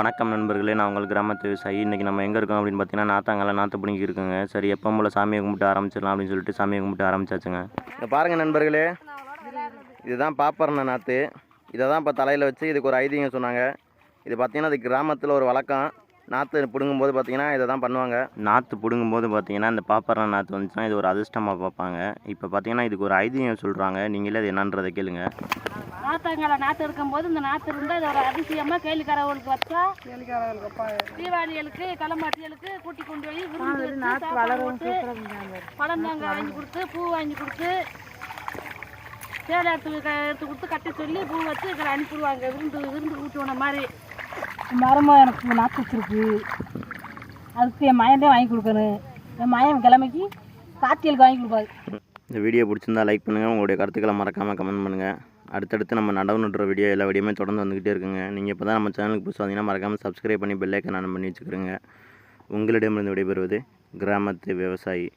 வணக்கம் நண்பர்களே நான் உங்கள் கிராமத்து விவசாயி. இன்றைக்கி நம்ம எங்கே இருக்கோம் அப்படின்னு பார்த்தீங்கன்னா நாத்தாங்கல்ல நாற்று பிடிங்கி இருக்குங்க. சரி எப்போ போல் சாமியை கும்பிட்டு ஆரம்பிச்சிடலாம் அப்படின்னு சொல்லிட்டு சாமியை கும்பிட்டு ஆரம்பிச்சாச்சுங்க. இதை பாருங்கள் நண்பர்களே இதுதான் பாப்பரண நாற்று இதை தான் இப்போ தலையில் வச்சு இதுக்கு ஒரு ஐதீகம் சொன்னாங்க. இது பார்த்திங்கன்னா அது கிராமத்தில் ஒரு வழக்கம். நாற்று பிடுங்கும்போது பார்த்தீங்கன்னா இதை தான் பண்ணுவாங்க. நாற்று பிடுங்கும்போது பார்த்தீங்கன்னா இந்த பாப்பரண நாற்று வந்துச்சுன்னா இது ஒரு அதிர்ஷ்டமாக பார்ப்பாங்க இப்போ பார்த்தீங்கன்னா இதுக்கு ஒரு ஐதீகம் சொல்கிறாங்க நீங்களே அது என்னன்றதை கேளுங்க. நாத்தங்களை நாற்று இருக்கும்போது இந்த நாற்று இருந்தால் இது ஒரு அதிசயமாக கேள்விக்காரவங்களுக்கு வச்சா தீபாவளிகளுக்கு களமாட்டிகளுக்கு கூட்டி கொண்டு போய் விருந்து பழந்தாங்க வாங்கி கொடுத்து பூ வாங்கி கொடுத்து சேலை எடுத்து எடுத்து கொடுத்து கட்டி சொல்லி பூ வச்சு இதில் அனுப்பிடுவாங்க விருந்து விருந்து ஊட்டுவன மாதிரி. மரமாக எனக்கு நாற்று வச்சுருக்கு. அதுக்கு என் மயன்தே வாங்கி கொடுக்கணும். என் மயன் கிழமைக்கு காத்தியலுக்கு வாங்கி கொடுப்பாரு. இந்த வீடியோ பிடிச்சிருந்தா லைக் பண்ணுங்கள் உங்களுடைய கருத்துக்களை மறக்காமல் கமெண்ட் பண்ணுங்கள் அடுத்தடுத்து நம்ம நடவு நடுற வீடியோ எல்லா வீடியோமே தொடர்ந்து வந்துக்கிட்டே இருக்குங்க. நீங்கள் இப்போ தான் நம்ம சேனலுக்கு புதுசாக வந்தீங்கன்னா மறக்காமல் சப்ஸ்கிரைப் பண்ணி பெல்லைக்கன் ஆன் பண்ணி வச்சுக்கிறோங்க. உங்களிடமிருந்து விடைபெறுவது கிராமத்து விவசாயி.